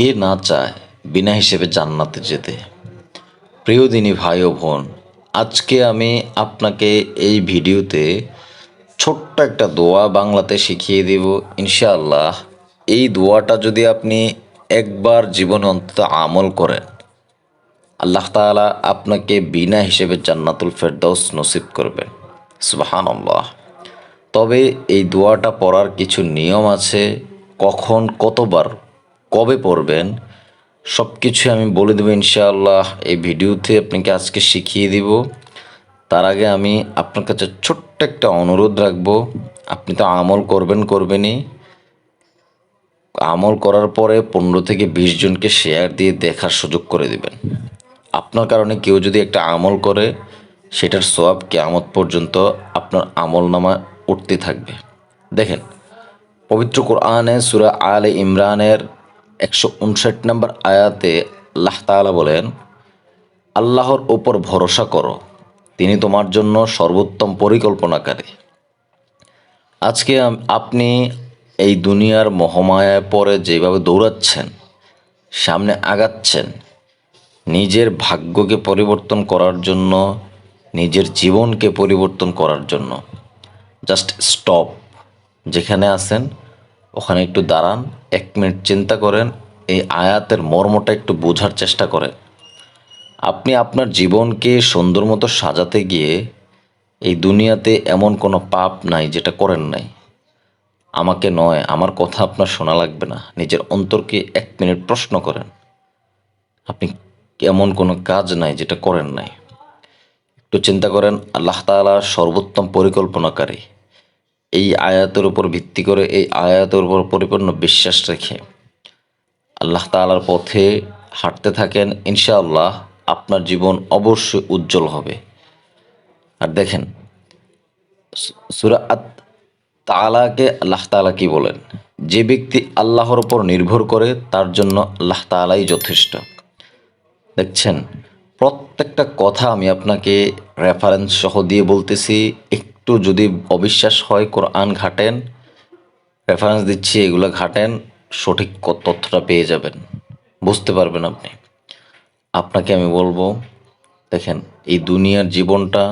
কে না চায় বিনা হিসেবে জান্নাতে যেতে। প্রিয় দিনী ভাই ও বোন, আজকে আমি আপনাকে এই ভিডিওতে ছোট্ট একটা দোয়া বাংলাতে শিখিয়ে দেব ইনশাআল্লাহ। এই দোয়াটা যদি আপনি একবার জীবনে অন্তত আমল করেন, আল্লাহ তাআলা আপনাকে বিনা হিসেবে জান্নাতুল ফেরদৌস নসিব করবেন। সুবাহান আল্লাহ তবে এই দোয়াটা পড়ার কিছু নিয়ম আছে, কখন কতবার কবে পড়বেন? সব কিছু আমি বলে দেবো ইনশাআল্লাহ। এই ভিডিওতে আপনাকে আজকে শিখিয়ে দিব। তার আগে আমি আপনার কাছে ছোট্ট একটা অনুরোধ রাখব। আপনি তো আমল করবেন করবেনই। আমল করার পরে পনেরো থেকে বিশ জনকে শেয়ার দিয়ে দেখার সুযোগ করে দিবেন। আপনার কারণে কেউ যদি একটা আমল করে, সেটার সোয়াব কেয়ামত পর্যন্ত আপনার আমল নামা উঠতে থাকবে। দেখেন, পবিত্র কোরআনে সুরা আলে ইমরানের একশো উনষাট নম্বর আয়াতে আল্লাহ তাআলা বলেন, আল্লাহর ওপর ভরসা করো, তিনি তোমার জন্য সর্বোত্তম পরিকল্পনাকারী। আজকে আপনি এই দুনিয়ার মহামায়ায় পরে যেভাবে দৌড়াচ্ছেন, সামনে আগাচ্ছেন, নিজের ভাগ্যকে পরিবর্তন করার জন্য, নিজের জীবনকে পরিবর্তন করার জন্য জাস্ট স্টপ যেখানে আছেন ওখানে একটু দাঁড়ান, এক মিনিট চিন্তা করেন, এই আয়াতের মর্মটা একটু বোঝার চেষ্টা করেন। আপনি আপনার জীবনকে সুন্দর মতো সাজাতে গিয়ে এই দুনিয়াতে এমন কোনো পাপ নাই যেটা করেন নাই। আমাকে নয়, আমার কথা আপনার শোনা লাগবে না। নিজের অন্তরকে এক মিনিট প্রশ্ন করেন, আপনি এমন কোনো কাজ নাই যেটা করেন নাই। একটু চিন্তা করেন, আল্লাহ তাআলা সর্বোত্তম পরিকল্পনাকারী। এই আয়াতের উপর ভিত্তি করে এই আয়াতের উপর পরিপূর্ণ বিশ্বাস রেখে আল্লাহ তাআলার পথে হাঁটতে থাকেন, ইনশাআল্লাহ আপনার জীবন অবশ্যই উজ্জ্বল হবে। আর দেখেন, সুরা আত তালাকে আল্লাহ তাআলা কি বলেন? যে ব্যক্তি আল্লাহর উপর নির্ভর করে, তার জন্য আল্লাহ তাআলাই যথেষ্ট। দেখছেন, প্রত্যেকটা কথা আমি আপনাকে রেফারেন্স সহ দিয়ে বলতেছি একটু যদি অবিশ্বাস হয় কোরআন ঘাটেন রেফারেন্স দিচ্ছি, এগুলো ঘাটেন, সঠিক তথ্যটা পেয়ে যাবেন। বুঝতে পারবেন আপনি। আপনাকে আমি বলব, দেখেন, এই দুনিয়ার জীবনটা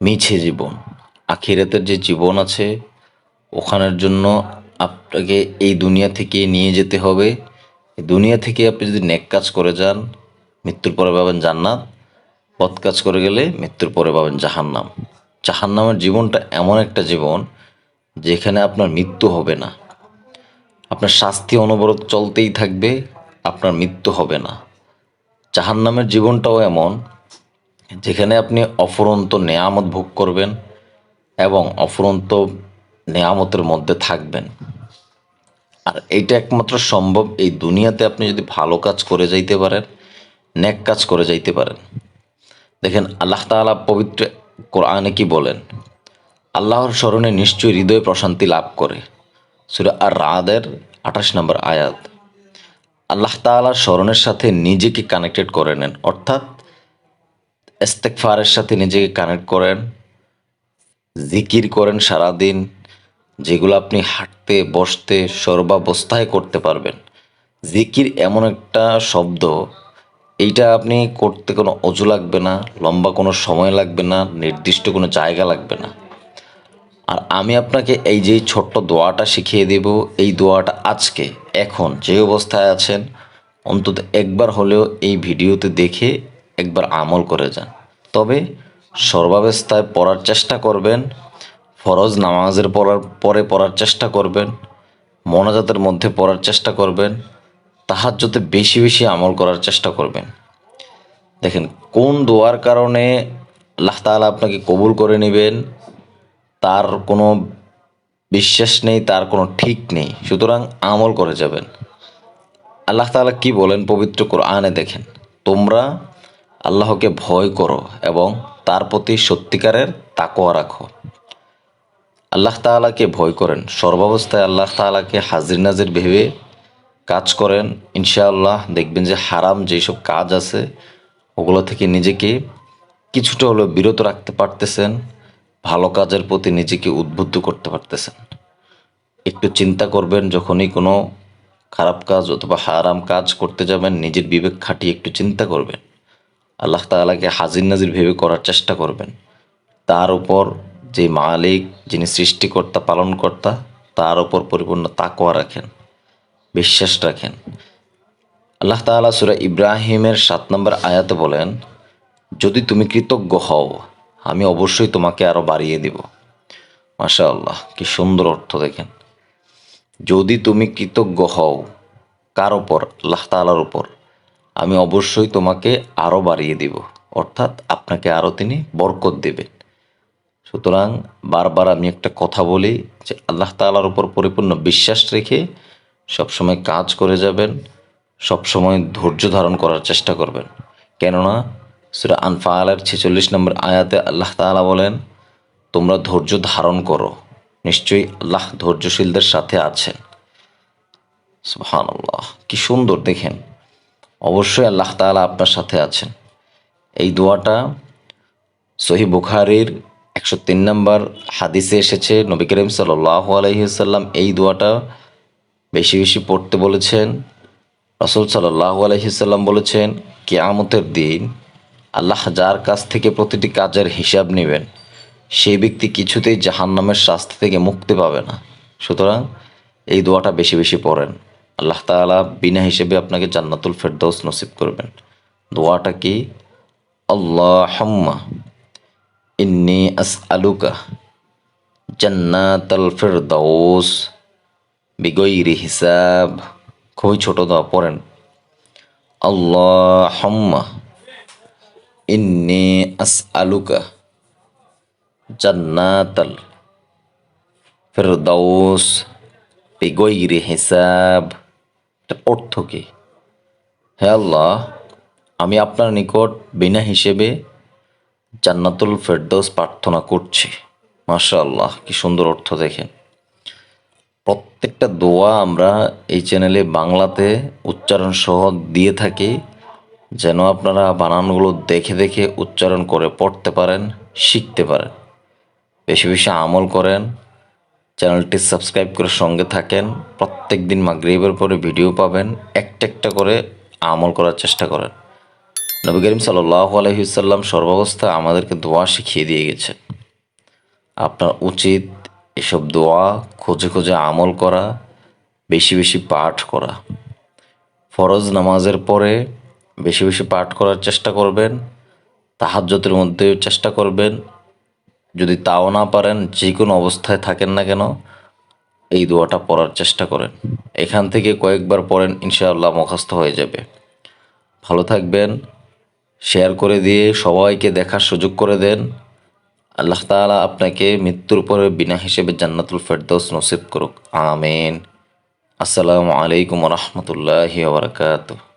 মিছে জীবন। আখিরাতের যে জীবন আছে, ওখানের জন্য আপনাকে এই দুনিয়া থেকে নিয়ে যেতে হবে। দুনিয়া থেকে আপনি যদি নেক কাজ করে যান, মৃত্যুর পরে পাবেন জান্নাত। পথ কাজ করে গেলে মৃত্যুর পরে পাবেন জাহান্নাম। জাহান্নামের জীবনটা এমন একটা জীবন যেখানে আপনার মৃত্যু হবে না। আপনার শাস্তি অনবরত চলতেই থাকবে, আপনার মৃত্যু হবে না। জাহান্নামের জীবনটাও এমন যেখানে আপনি অফুরন্ত নেয়ামত ভোগ করবেন এবং অফুরন্ত নেয়ামতের মধ্যে থাকবেন। আর এইটা একমাত্র সম্ভব এই দুনিয়াতে আপনি যদি ভালো কাজ করে যাইতে পারেন, নেক কাজ করে যাইতে পারেন। দেখেন, আল্লাহ তাআলা পবিত্র কোরআনে কি বলেন? আল্লাহর স্মরণে নিশ্চয়ই হৃদয় প্রশান্তি লাভ করে। সুরা আর রাদের আঠাশ নম্বর আয়াত। আল্লাহ তাআলার স্মরণের সাথে নিজেকে কানেক্টেড করে নেন। অর্থাৎ ইস্তেকফারের সাথে নিজেকে কানেক্ট করেন, জিকির করেন সারাদিন, যেগুলো আপনি হাঁটতে, বসতে, সর্বাবস্থায় করতে পারবেন। জিকির এমন একটা শব্দ এইটা আপনি করতে কোনো অজু লাগবে না, লম্বা কোনো সময় লাগবে না, নির্দিষ্ট কোনো জায়গা লাগবে না। আর আমি আপনাকে এই যে ছোট্ট দোয়াটা শিখিয়ে দেব, এই দোয়াটা আজকে, এখন যে অবস্থায় আছেন, অন্তত একবার হলেও এই ভিডিওতে দেখে একবার আমল করে যান। তবে সর্বাবস্থায় পড়ার চেষ্টা করবেন, ফরজ নামাজের পড়ার, পরে পড়ার চেষ্টা করবেন, মনাজাতের মধ্যে পড়ার চেষ্টা করবেন তাহার যাতে বেশি বেশি আমল করার চেষ্টা করবেন। দেখেন, কোন দোয়ার কারণে আল্লাহ আপনাকে কবুল করে নেবেন, তার কোনো বিশ্বাস নেই, তার কোনো ঠিক নেই, সুতরাং আমল করে যাবেন। আল্লাহ তাআলা কি বলেন পবিত্র কোরআনে দেখেন, তোমরা আল্লাহকে ভয় করো এবং তার প্রতি সত্যিকারের তাকোয়া রাখো। আল্লাহ তাআলাকে ভয় করেন। সর্বাবস্থায় আল্লাহ তাআলাকে হাজির নাজির ভেবে কাজ করেন, ইনশাআল্লাহ দেখবেন যে হারাম যেসব কাজ আছে, ওগুলো থেকে নিজেকে কিছুটা হলেও বিরত রাখতে পারতেছেন, ভালো কাজের প্রতি নিজেকে উদ্বুদ্ধ করতে পারতেছেন। একটু চিন্তা করবেন, যখনই কোনো খারাপ কাজ অথবা হারাম কাজ করতে যাবেন, নিজের বিবেক খাটিয়ে একটু চিন্তা করবেন। আল্লাহ তাআলাকে হাজির নাজির ভেবে করার চেষ্টা করবেন। তার উপর যে মালিক, যিনি সৃষ্টিকর্তা, পালনকর্তা, তার উপর পরিপূর্ণ তাকোয়া রাখেন। বিশ্বাস রাখেন। আল্লাহ তাআলা সূরা ইব্রাহিমের সাত নম্বর আয়াতে বলেন, যদি তুমি কৃতজ্ঞ হও, আমি অবশ্যই তোমাকে আরও বাড়িয়ে দিব। মাশা আল্লাহ কি সুন্দর অর্থ দেখেন। যদি তুমি কৃতজ্ঞ হও, কার ওপর আল্লাহ তাআলার উপর। আমি অবশ্যই তোমাকে আরও বাড়িয়ে দিব। অর্থাৎ আপনাকে আরও তিনি বরকত দেবেন। সুতরাং বারবার আমি একটা কথা বলি যে আল্লাহ তাআলার উপর পরিপূর্ণ বিশ্বাস রেখে সবসময় কাজ করে যাবেন, সবসময় ধৈর্য ধারণ করার চেষ্টা করবেন। কেননা সুরা আনফালের ছেচল্লিশ নম্বর আয়াতে আল্লাহ তাআলা বলেন, তোমরা ধৈর্য ধারণ করো। নিশ্চয়ই আল্লাহ ধৈর্যশীলদের সাথে আছেন। সুবহানাল্লাহ, কি সুন্দর, দেখেন। অবশ্যই আল্লাহ তাআলা আপনার সাথে আছেন। এই দোয়াটা সহি বুখারির একশো তিন নম্বর হাদিসে এসেছে। নবী করিম সাল্লাহ আলহিসাল্লাম এই দোয়াটা বেশি বেশি পড়তে বলেছেন। রসুল সাল্লাহ আলহিসাল্লাম বলেছেন, কেয়ামতের দিন আল্লাহ যার কাছ থেকে প্রতিটি কাজের হিসাব নেবেন, সেই ব্যক্তি কিছুতেই জাহান্নামের শাস্তি থেকে মুক্তি পাবে না। সুতরাং এই দোয়াটা বেশি বেশি পড়েন। আল্লাহ তাআলা বিনা হিসেবে আপনাকে জান্নাতুল ফেরদৌস নসিব করবেন। দোয়াটা কি? আল্লাহুম্মা ইন্নি আসআলুকা জান্নাতাল ফেরদৌস বিগৈরি হিসাব। খুবই ছোট দোয়া পড়েন। আল্লাহুম্মা ইন্নি আসআলুকা জান্নাতাল ফেরদৌস বিগৈরি হিসাব। অর্থ কি? হে আল্লাহ, আমি আপনার নিকট বিনা হিসেবে জান্নাতুল ফেরদৌস প্রার্থনা করছি। মাশা আল্লাহ কি সুন্দর অর্থ দেখেন। প্রত্যেকটা দোয়া আমরা এই চ্যানেলে বাংলাতে উচ্চারণ সহ দিয়ে থাকি, যেন আপনারা বানানগুলো দেখে দেখে উচ্চারণ করে পড়তে পারেন, শিখতে পারেন। বেশি বেশি আমল করেন, চ্যানেলটি সাবস্ক্রাইব করে সঙ্গে থাকেন, প্রত্যেক দিন মাগরিবের পরে ভিডিও পাবেন, একটা একটা করে আমল করার চেষ্টা করেন। নবী করিম সাল্লাহ আলহিসাল্লাম সর্বাবস্থা আমাদেরকে দোয়া শিখিয়ে দিয়ে গেছে। আপনার উচিত এসব দোয়া, খোঁজে খোঁজে আমল করা, বেশি বেশি পাঠ করা। ফরজ নামাজের পরে বেশি বেশি পাঠ করার চেষ্টা করবেন তাহাজ্যতের মধ্যে চেষ্টা করবেন। যদি তাও না পারেন যে কোনো অবস্থায় থাকেন না কেন, এই দোয়াটা পড়ার চেষ্টা করেন। এখান থেকে কয়েকবার পড়েন, ইনশাআল্লাহ মুখস্থ হয়ে যাবে। ভালো থাকবেন, শেয়ার করে দিয়ে সবাইকে দেখার সুযোগ করে দেন। আল্লাহ তালা আপনাকে মৃত্যুর পরে বিনা হিসেবে জান্নাতুল ফেরদৌস নসিব করুক। আমেন। আসসালামু আলাইকুম রহমতুল্লাহ ওবরাকাতুহ